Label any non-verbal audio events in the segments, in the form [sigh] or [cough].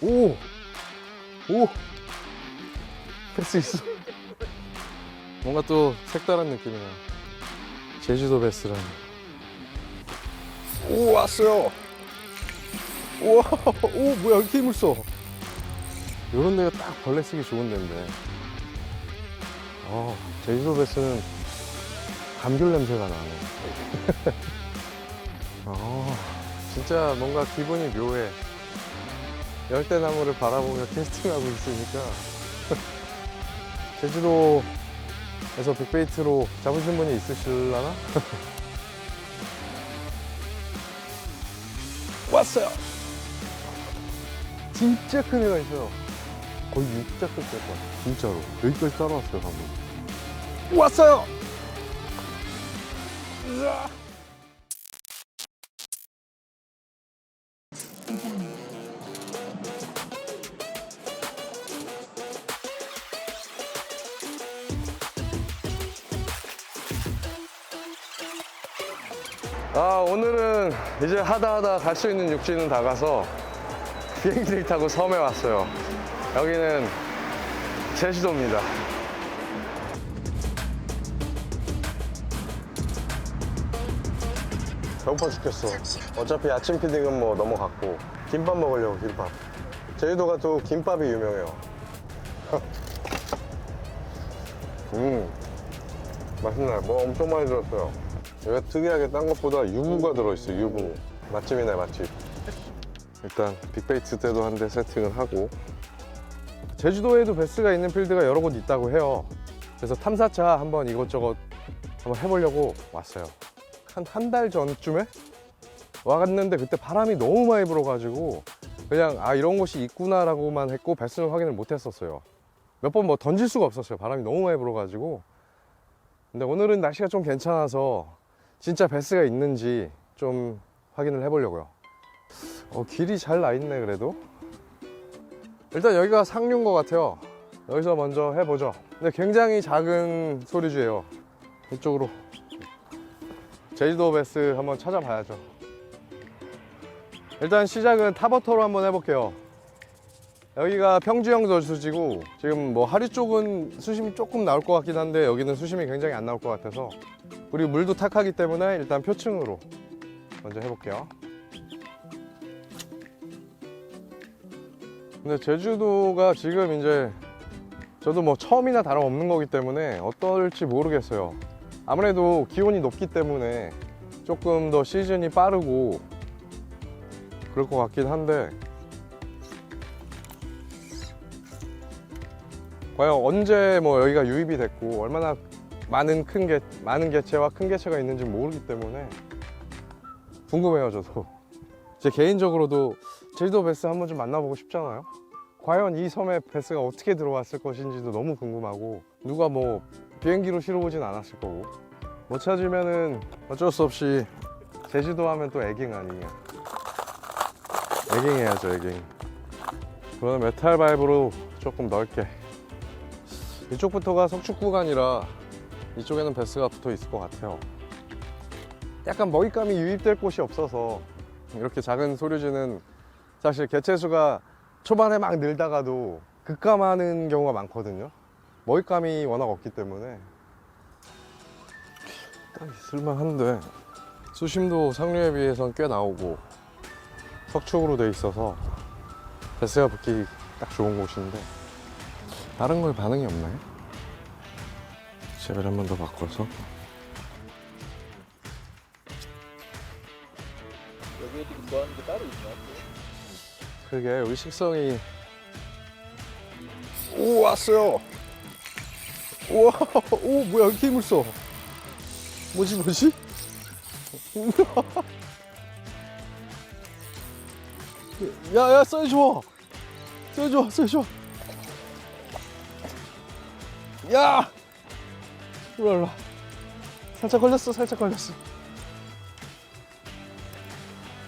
오! 오! 패스 있어. 뭔가 또 색다른 느낌이네. 제주도 베스라니. 오, 왔어요! 우와! 오, 뭐야, 이렇게 힘을 써. 요런 데가 딱 벌레 쓰기 좋은 데인데. 어, 제주도 베스는 감귤 냄새가 나네. [laughs] 어, 진짜 뭔가 기분이 묘해. 열대나무를 바라보며 캐스팅하고 있으니까 [laughs] 제주도에서 빅베이트로 잡으신 분이 있으실라나? [laughs] 왔어요! 진짜 큰 애가 있어요. 거의 육자급 될것 같아요. 진짜로. 여기까지 따라왔어요, 방금. 왔어요! 으아! 아 이제 하다 하다 갈 수 있는 육지는 다 가서 비행기를 타고 섬에 왔어요. 여기는 제주도입니다. 배고파 죽겠어. 어차피 아침 피딩은 뭐 넘어갔고 김밥 먹으려고 김밥. 제주도가 또 김밥이 유명해요. [laughs] 음 맛있나요? 뭐 엄청 많이 들었어요 여기가 특이하게 딴 것보다 유부가 들어있어요 유부 맛집이네 맛집. 일단 빅베이트 때도 한 대 세팅을 하고. 제주도에도 베스가 있는 필드가 여러 곳 있다고 해요. 그래서 탐사차 한번 이것저것 한번 해보려고 왔어요. 한 한 달 전쯤에 와갔는데 그때 바람이 너무 많이 불어가지고 그냥 아 이런 곳이 있구나라고만 했고 베스는 확인을 못 했었어요. 몇 번 뭐 던질 수가 없었어요. 바람이 너무 많이 불어가지고. 근데 오늘은 날씨가 좀 괜찮아서 진짜 베스가 있는지 좀 확인을 해보려고요. 어, 길이 잘 나 있네 그래도. 일단 여기가 상류인 것 같아요. 여기서 먼저 해보죠. 근데 굉장히 작은 소리주예요. 이쪽으로. 제주도 베스 한번 찾아봐야죠. 일단 시작은 타버터로 한번 해볼게요. 여기가 평지형 저수지고 지금 뭐 하류 쪽은 수심이 조금 나올 것 같긴 한데 여기는 수심이 굉장히 안 나올 것 같아서 그리고 물도 탁하기 때문에 일단 표층으로 먼저 해볼게요. 근데 제주도가 지금 이제 저도 뭐 처음이나 다름없는 거기 때문에 어떨지 모르겠어요. 아무래도 기온이 높기 때문에 조금 더 시즌이 빠르고 그럴 것 같긴 한데 과연 언제 뭐 여기가 유입이 됐고 얼마나 많은 큰 개, 많은 개체와 큰 개체가 있는지 모르기 때문에 궁금해요 저도. 제 개인적으로도 제주도 베스 한번 좀 만나보고 싶잖아요. 과연 이 섬에 베스가 어떻게 들어왔을 것인지도 너무 궁금하고 누가 뭐 비행기로 실어오진 않았을 거고. 못 찾으면은 어쩔 수 없이 제주도 하면 또 에깅 아니에요 에깅 해야죠 에깅. 그거는 메탈 바이브로 조금 넓게 이쪽부터가 석축 구간이라 이쪽에는 베스가 붙어 있을 것 같아요. 약간 먹잇감이 유입될 곳이 없어서 이렇게 작은 소류지는 사실 개체수가 초반에 막 늘다가도 급감하는 경우가 많거든요. 먹잇감이 워낙 없기 때문에 딱 있을만한데 수심도 상류에 비해서는 꽤 나오고 석축으로 돼 있어서 베스가 붙기 딱 좋은 곳인데 다른 걸 반응이 없나요? 쉐벨 한번 더 바꿔서. 여기에 지금 뭐 하는 게 따로 있나? 그게 의식성이. 오 왔어요. 우와 오 뭐야 이렇게 힘을 써? 뭐지 뭐지? 야야 사이즈 좋아 사 야 일로와 일로와 살짝 걸렸어 살짝 걸렸어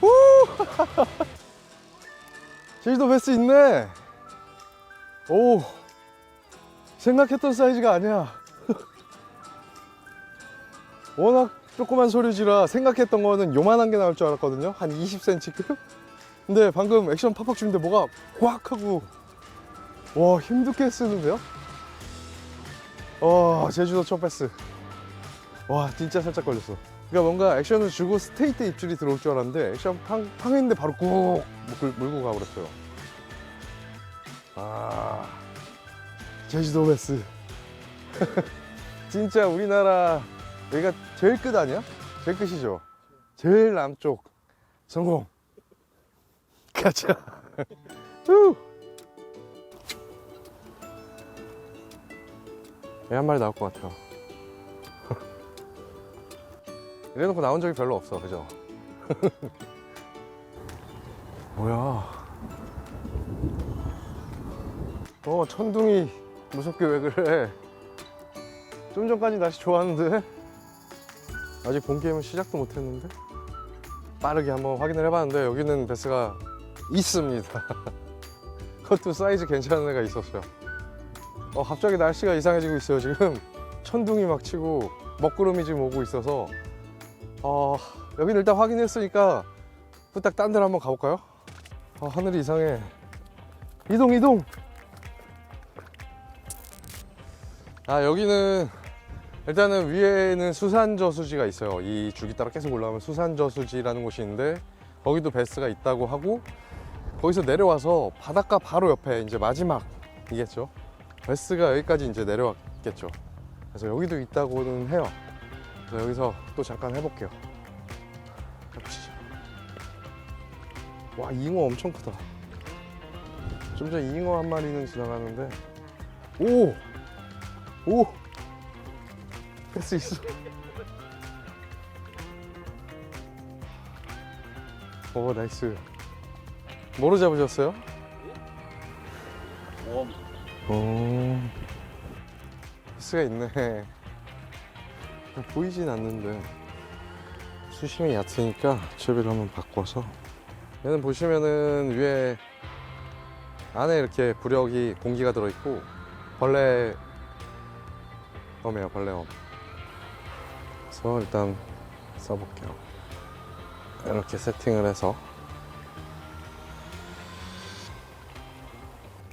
우 [laughs] 제주도 베스 있네. 오, 생각했던 사이즈가 아니야. [laughs] 워낙 조그만 소류지라 생각했던 거는 요만한 게 나올 줄 알았거든요. 한 20cm급? 근데 방금 액션 팍팍 주는데 뭐가 꽉 하고 와 힘들게 쓰는데요? 와 제주도 첫 패스. 와 진짜 살짝 걸렸어. 그러니까 뭔가 액션을 주고 스테이트 입질이 들어올 줄 알았는데 액션 팡, 팡 했는데 바로 꾹 물- 물고 가버렸어요. 아 제주도 패스. [laughs] 진짜 우리나라 여기가 제일 끝 아니야? 제일 끝이죠? 제일 남쪽 성공. 가자. [laughs] 후. 얘한 마리 나올 것 같아요? [laughs] 이래놓고 나온 적이 별로 없어 그죠? [laughs] 뭐야? 어 천둥이 무섭게 왜 그래? 좀 전까지 날씨 좋았는데? 아직 본 게임은 시작도 못했는데? 빠르게 한번 확인을 해봤는데 여기는 베스가 있습니다. [laughs] 그것도 사이즈 괜찮은 애가 있었어요 어, 갑자기 날씨가 이상해지고 있어요 지금. 천둥이 막 치고 먹구름이 지금 오고 있어서. 어, 여기는 일단 확인했으니까 후딱 딴 데로 한번 가볼까요? 어, 하늘이 이상해. 이동 이동! 아 여기는 일단은 위에는 수산저수지가 있어요. 이 줄기 따라 계속 올라가면 수산저수지라는 곳이 있는데 거기도 베스가 있다고 하고 거기서 내려와서 바닷가 바로 옆에 이제 마지막이겠죠 베스가 여기까지 이제 내려왔겠죠 그래서 여기도 있다고는 해요 그래서 여기서 또 잠깐 해볼게요 가보시죠 와 잉어 엄청 크다 좀전 잉어 한 마리는 지나가는데 오! 오! 패스 있어 [laughs] 오 나이스 뭐로 잡으셨어요? 웜. 오 패스가 있네. [laughs] 보이진 않는데. 수심이 얕으니까 채비를 한번 바꿔서. 얘는 보시면은 위에 안에 이렇게 부력이 공기가 들어있고 벌레 웜이에요 벌레 웜. 그래서 일단 써볼게요. 이렇게 세팅을 해서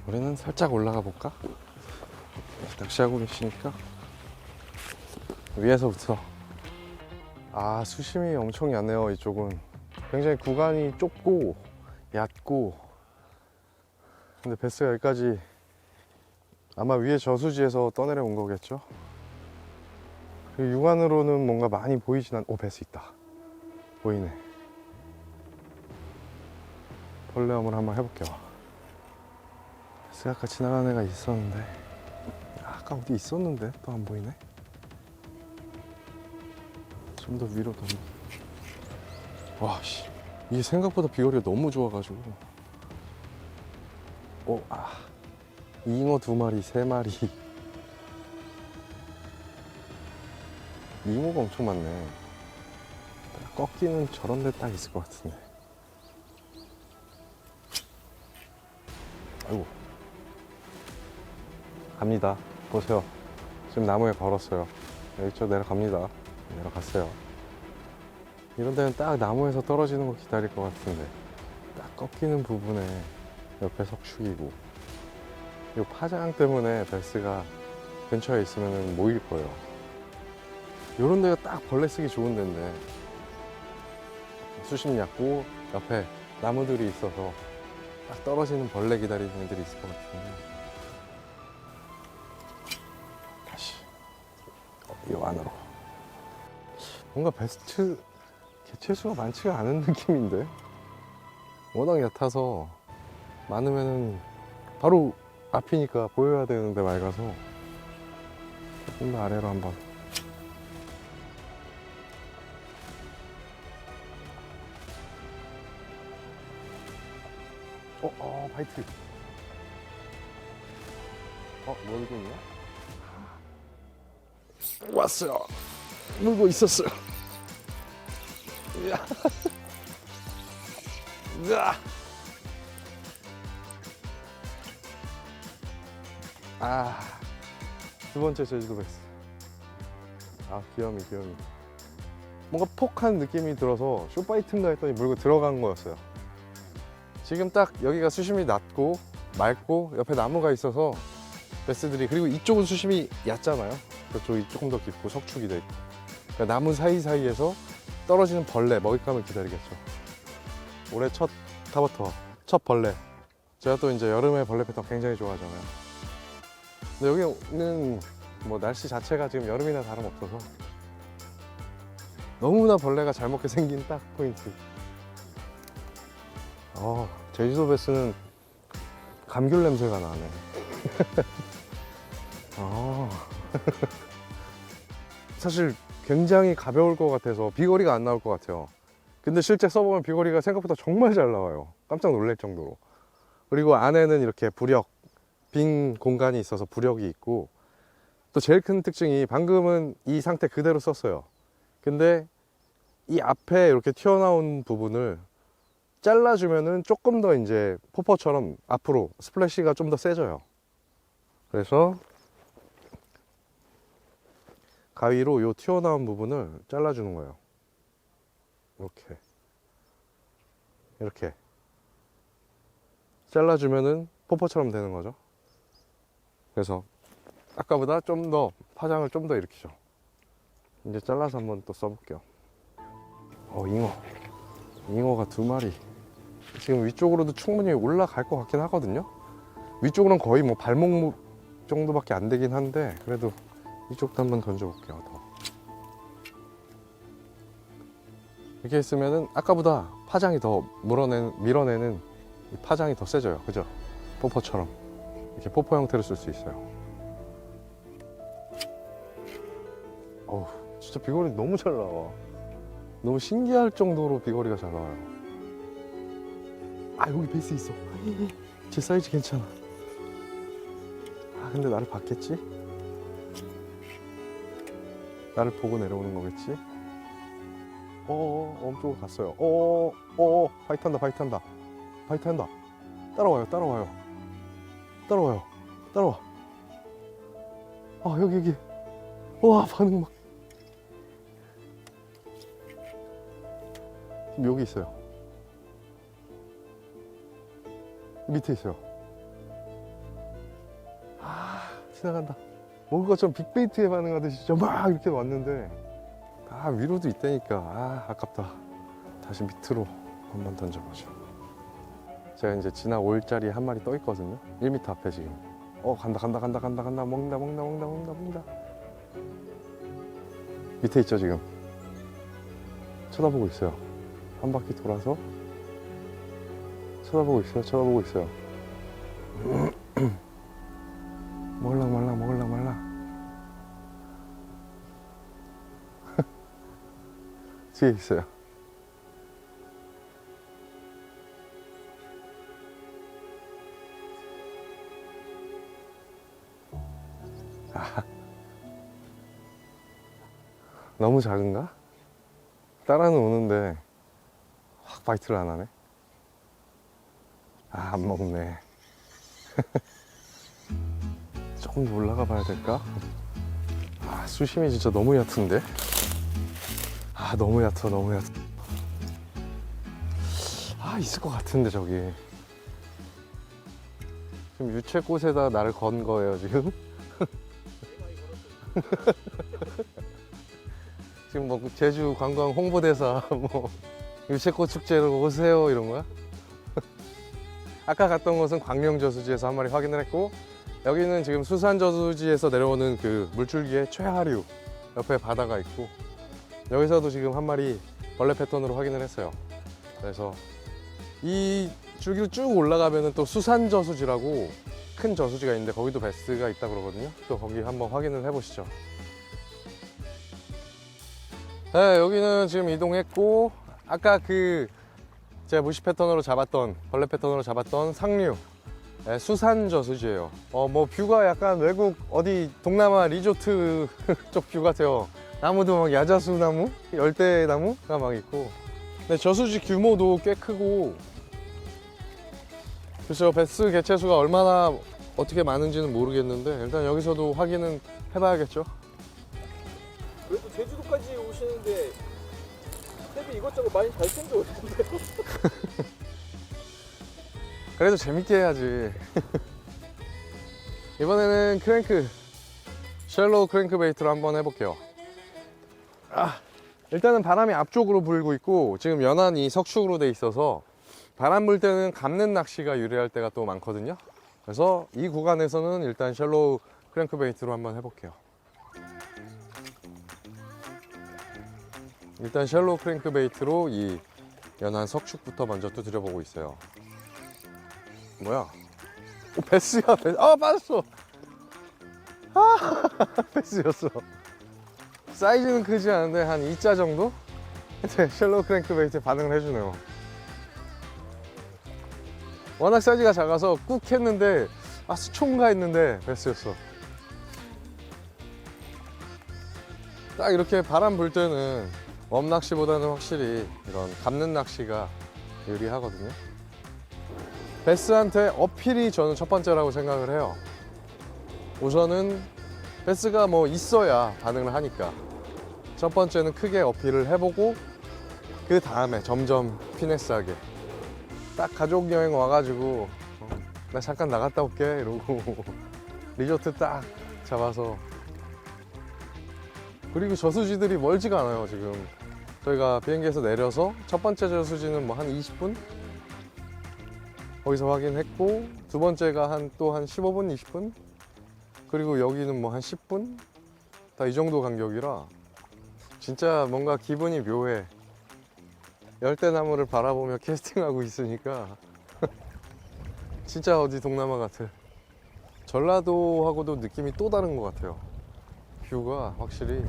우리는 살짝 올라가 볼까? 낚시하고 계시니까. 위에서부터. 아 수심이 엄청 얕네요 이쪽은. 굉장히 구간이 좁고 얕고. 근데 베스가 여기까지 아마 위에 저수지에서 떠내려 온 거겠죠? 육안으로는 뭔가 많이 보이진 않... 오 베스 있다. 보이네. 벌레 함을 한번 해볼게요 베스가 아까 지나가는 애가 있었는데 아까 어디 있었는데 또 안 보이네 좀 더 위로 더. 와, 씨. 이게 생각보다 비거리가 너무 좋아가지고. 오, 아. 잉어 두 마리, 세 마리. 잉어가 엄청 많네. 꺾이는 저런 데 딱 있을 것 같은데. 아이고. 갑니다. 보세요. 지금 나무에 걸었어요. 여기 저 내려갑니다. 내려갔어요. 이런 데는 딱 나무에서 떨어지는 거 기다릴 것 같은데 딱 꺾이는 부분에 옆에 석축이고 이 파장 때문에 베스가 근처에 있으면 모일 거예요. 이런 데가 딱 벌레 쓰기 좋은 데인데 수심 얕고 옆에 나무들이 있어서 딱 떨어지는 벌레 기다리는 애들이 있을 것 같은데 이 안으로. 뭔가 베스트 개체 수가 많지가 않은 [laughs] 느낌인데? 워낙 얕아서 많으면은 바로 앞이니까 보여야 되는데 맑아서 조금 더 아래로 한번. 어, 어, 바이트. 어, 놀고 있냐? 왔어요 물고 있었어요 으아. 으아. 아, 두 번째 제주도 베스. 아, 귀염이, 귀염이. 뭔가 폭한 느낌이 들어서 쇼파이트인가 했더니 물고 들어간 거였어요. 지금 딱 여기가 수심이 낮고 맑고 옆에 나무가 있어서 베스들이 그리고 이쪽은 수심이 얕잖아요. 그쪽이 조금 더 깊고 석축이 돼 있고 그러니까 나무 사이사이에서 떨어지는 벌레 먹잇감을 기다리겠죠. 올해 첫 타버터 첫 벌레. 제가 또 이제 여름에 벌레 패턴 굉장히 좋아하잖아요. 근데 여기는 뭐 날씨 자체가 지금 여름이나 다름없어서 너무나 벌레가 잘 먹게 [laughs] 생긴 딱 포인트. 어, 제주도 베스는 감귤 냄새가 나네. 아. [laughs] [laughs] 사실 굉장히 가벼울 것 같아서 비거리가 안 나올 것 같아요. 근데 실제 써보면 비거리가 생각보다 정말 잘 나와요. 깜짝 놀랄 정도로. 그리고 안에는 이렇게 부력, 빈 공간이 있어서 부력이 있고 또 제일 큰 특징이 방금은 이 상태 그대로 썼어요. 근데 이 앞에 이렇게 튀어나온 부분을 잘라주면은 조금 더 이제 포퍼처럼 앞으로 스플래시가 좀 더 세져요. 그래서 가위로 요 튀어나온 부분을 잘라주는 거예요. 이렇게. 이렇게. 잘라주면은 포퍼처럼 되는 거죠. 그래서 아까보다 좀 더 파장을 좀 더 일으키죠. 이제 잘라서 한번 또 써볼게요. 어, 잉어. 잉어가 두 마리. 지금 위쪽으로도 충분히 올라갈 것 같긴 하거든요. 위쪽으로는 거의 뭐 발목 정도밖에 안 되긴 한데 그래도 이쪽도 한번 던져볼게요. 더. 이렇게 했으면은 아까보다 파장이 더 물어내는, 밀어내는 이 파장이 더 세져요. 그죠? 포퍼처럼. 이렇게 포퍼 형태로 쓸 수 있어요. 어우, 진짜 비거리 너무 잘 나와. 너무 신기할 정도로 비거리가 잘 나와요. 아, 여기 베이스 있어. 제 사이즈 괜찮아. 아, 근데 나를 봤겠지? 나를 보고 내려오는 거겠지? 어어, 엄쪽으로 갔어요. 어어, 어어, 바이트한다, 바이트한다. 바이트한다. 따라와요, 따라와요. 따라와요. 따라와. 아, 여기, 여기. 와, 반응 막. 지금 여기 있어요. 밑에 있어요. 아, 지나간다. 먹을 것처럼 빅베이트에 반응하듯이 진짜 막 이렇게 왔는데, 아, 위로도 있다니까. 아, 아깝다. 다시 밑으로 한번 던져보죠. 제가 이제 지나올 자리에 한 마리 떠 있거든요. 1m 앞에 지금. 어, 간다, 간다, 간다, 간다, 간다. 먹는다, 먹는다, 먹는다, 먹는다, 먹는다. 밑에 있죠, 지금. 쳐다보고 있어요. 한 바퀴 돌아서 쳐다보고 있어요. 쳐다보고 있어요. 먹을랑 말랑 먹을랑 말랑. 뒤에 있어요. 아. 너무 작은가? 따라는 오는데 확 바이트를 안 하네. 아, 안 먹네. [laughs] 조금 더 올라가 봐야 될까? 아, 수심이 진짜 너무 얕은데? 아, 너무 얕아, 너무 얕아. 아, 있을 것 같은데, 저기. 지금 유채꽃에다 나를 건 거예요, 지금? [laughs] 지금 뭐 제주 관광 홍보대사 뭐 유채꽃 축제로 오세요 이런 거야? [laughs] 아까 갔던 곳은 광명 저수지에서 한 마리 확인을 했고 여기는 지금 수산 저수지에서 내려오는 그 물줄기의 최하류 옆에 바다가 있고 여기서도 지금 한 마리 벌레 패턴으로 확인을 했어요. 그래서 이 줄기로 쭉 올라가면은 또 수산 저수지라고 큰 저수지가 있는데 거기도 베스가 있다 그러거든요. 또 거기 한번 확인을 해보시죠. 네, 여기는 지금 이동했고 아까 그 제가 무시 패턴으로 잡았던 벌레 패턴으로 잡았던 상류 네, 수산 저수지예요. 어 뭐 뷰가 약간 외국 어디 동남아 리조트 [laughs] 쪽 뷰 같아요. 나무도 막 야자수 나무, 열대 나무가 막 있고. 근데 저수지 규모도 꽤 크고. 그래서 베스 개체수가 얼마나 어떻게 많은지는 모르겠는데 일단 여기서도 확인은 해봐야겠죠. 그래도 제주도까지 오시는데 탭이 이것저것 많이 잘 챙겨 오시는데요? [laughs] 그래도 재밌게 해야지. [laughs] 이번에는 크랭크, 쉘로우 크랭크 베이트로 한번 해볼게요. 아, 일단은 바람이 앞쪽으로 불고 있고 지금 연안이 석축으로 돼 있어서 바람 불 때는 감는 낚시가 유리할 때가 또 많거든요. 그래서 이 구간에서는 일단 쉘로우 크랭크 베이트로 한번 해볼게요. 일단 쉘로우 크랭크 베이트로 이 연안 석축부터 먼저 두드려보고 있어요. 뭐야? 오, 베스야, 베스. 아, 빠졌어. 아, [laughs] 베스였어. 사이즈는 크지 않은데 한 2자 정도? 근데 쉘로우 크랭크 베이트 반응을 해주네요. 워낙 사이즈가 작아서 꾹 했는데 아 수총가 했는데 베스였어. 딱 이렇게 바람 불 때는 웜 낚시보다는 확실히 이런 감는 낚시가 유리하거든요. 베스한테 어필이 저는 첫 번째라고 생각을 해요. 우선은 베스가 뭐 있어야 반응을 하니까 첫 번째는 크게 어필을 해보고 그 다음에 점점 피네스하게. 딱 가족 여행 와가지고 어, 나 잠깐 나갔다 올게 이러고 [laughs] 리조트 딱 잡아서. 그리고 저수지들이 멀지가 않아요 지금. 저희가 비행기에서 내려서 첫 번째 저수지는 뭐 한 20분? 거기서 확인했고 두 번째가 한 또한 15분 20분? 그리고 여기는 뭐 한 10분? 다 이 정도 간격이라 진짜 뭔가 기분이 묘해. 열대나무를 바라보며 [laughs] 캐스팅하고 있으니까. [laughs] 진짜 어디 동남아 같아. 전라도하고도 느낌이 또 다른 것 같아요. 뷰가 확실히.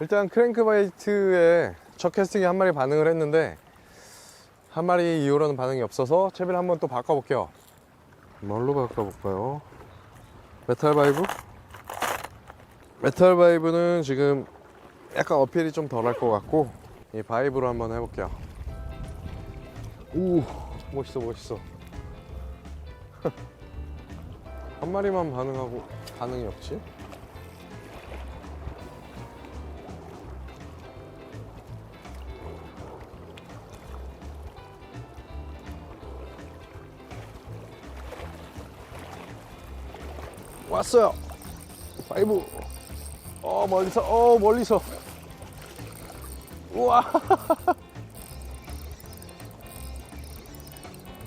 일단 크랭크바이트에 첫 캐스팅에 한 마리 반응을 했는데 한 마리 이후로는 반응이 없어서 채비를 한번 또 바꿔볼게요. 뭘로 바꿔볼까요? 메탈 바이브? 메탈 바이브는 지금 약간 어필이 좀 덜할 것 같고 이 바이브로 한번 해볼게요. 오 멋있어 멋있어. [laughs] 한 마리만 반응하고 반응이 없지? 왔어요! 파이브 어 멀리서 어 멀리서 우와 [laughs]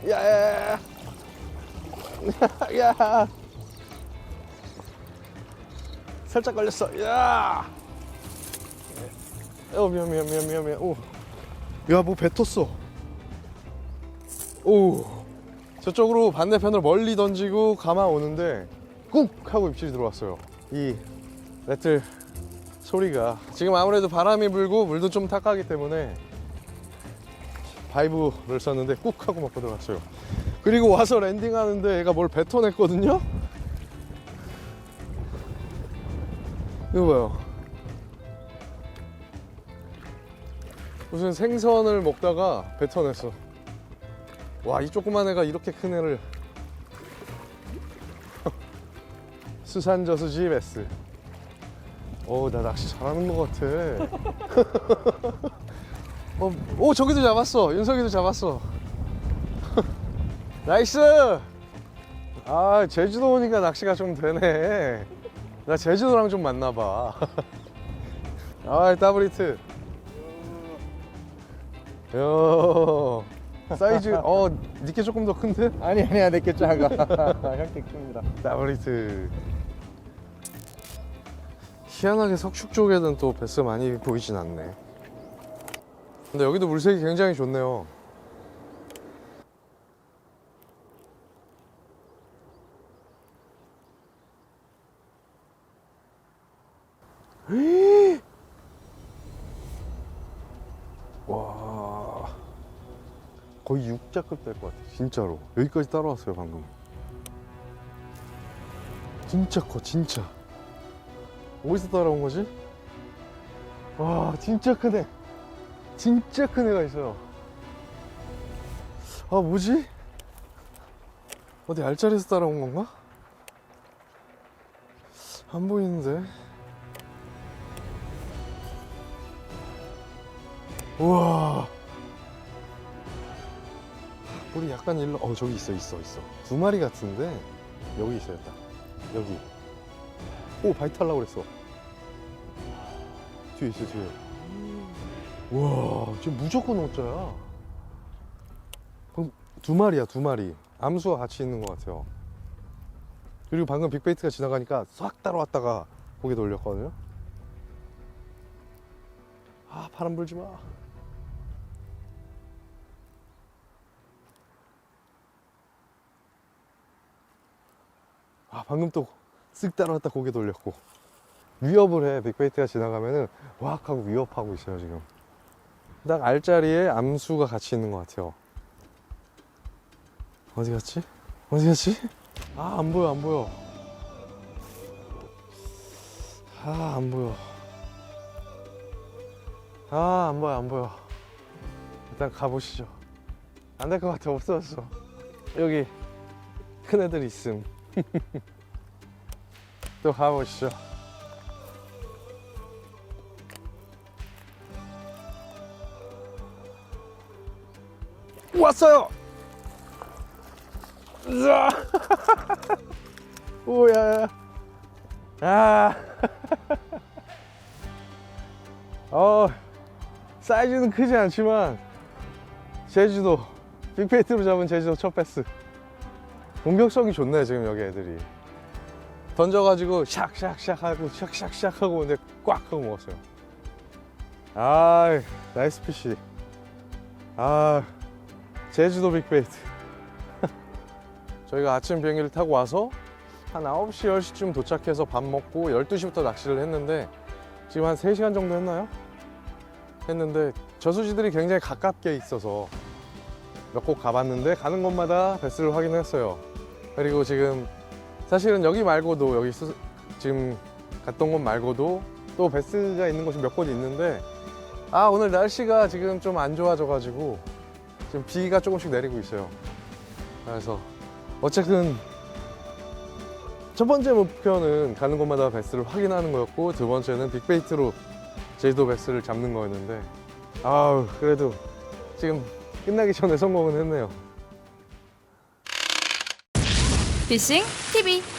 야야야 [laughs] 야 살짝 걸렸어 야 어, 미안, 미안, 미안, 미안, 미안. 오. 야, 뭐 뱉었어. 오. 저쪽으로 반대편으로 멀리 던지고 감아 오는데 꾹 하고 입질이 들어왔어요. 이 레틀 소리가 지금 아무래도 바람이 불고 물도 좀 탁하기 때문에 바이브를 썼는데 꾹 하고 맞고 들어갔어요. 그리고 와서 랜딩하는데 얘가 뭘 뱉어냈거든요. 이거 봐요. 무슨 생선을 먹다가 뱉어냈어. 와, 이 조그만 애가 이렇게 큰 애를. [laughs] 수산저수지 베스. 오, 나 낚시 잘하는 것 같아. [laughs] 어, 오, 저기도 잡았어. 윤석이도 잡았어. [laughs] 나이스! 아, 제주도 오니까 낚시가 좀 되네. 나 제주도랑 좀 맞나봐. [laughs] 아, 더블히트. 요 사이즈 어 니께 조금 더 큰데? 아니 아니야 내게 작아. 형께 큽니다. 더블히트 희한하게 석축 쪽에는 또 베스 많이 보이진 않네. 근데 여기도 물색이 굉장히 좋네요. [gasps] 와. 거의 육자급 될 것 같아 진짜로. 여기까지 따라왔어요 방금. 진짜 커 진짜 어디서 따라온 거지? 와 진짜 크네. 진짜 큰 애가 있어요. 아 뭐지? 어디 알짜리에서 따라온 건가? 안 보이는데. 우와. 우리 약간 일로 어 저기 있어 있어 있어. 두 마리 같은데 여기 있어야겠다. 여기 오 바이탈라고 그랬어. 뒤에 있어 뒤에. 우와 지금 무조건 오자야? 그럼 두 마리야 두 마리. 암수가 같이 있는 것 같아요. 그리고 방금 빅베이트가 지나가니까 싹 따라왔다가 고개 돌렸거든요. 아 바람 불지 마. 아 방금 또 쓱 따라왔다 고개 돌렸고. 위협을 해. 빅베이트가 지나가면은 와악 하고 위협하고 있어요 지금. 딱 알자리에 암수가 같이 있는 것 같아요. 어디 갔지? 어디 갔지? 아 안 보여 안 보여. 아 안 보여. 아 안 보여 안 보여. 일단 가보시죠. 안 될 것 같아. 없어졌어. 여기 큰 애들 있음 [laughs] 또 가보시죠 왔어요. 으아! [laughs] 오야. 아. [laughs] 어, 사이즈는 크지 않지만 제주도 빅페이트로 잡은 제주도 첫 패스. 공격성이 좋네 지금 여기 애들이 던져가지고 샥샥샥 하고 샥샥샥 하고 근데 꽉 하고 먹었어요. 아 나이스 피시 아 제주도 빅베이트. [laughs] 저희가 아침 비행기를 타고 와서 한 9시 10시쯤 도착해서 밥 먹고 12시부터 낚시를 했는데 지금 한 3시간 정도 했나요? 했는데 저수지들이 굉장히 가깝게 있어서 몇 곳 가봤는데 가는 곳마다 베스를 확인했어요. 그리고 지금 사실은 여기 말고도 여기 수- 지금 갔던 곳 말고도 또 베스가 있는 곳이 몇곳 있는데 아 오늘 날씨가 지금 좀 안 좋아져 가지고 지금 비가 조금씩 내리고 있어요. 그래서 어쨌든 첫 번째 목표는 가는 곳마다 베스를 확인하는 거였고 두 번째는 빅베이트로 제주도 베스를 잡는 거였는데 아우 그래도 지금 끝나기 전에 성공은 했네요. 피싱 baby.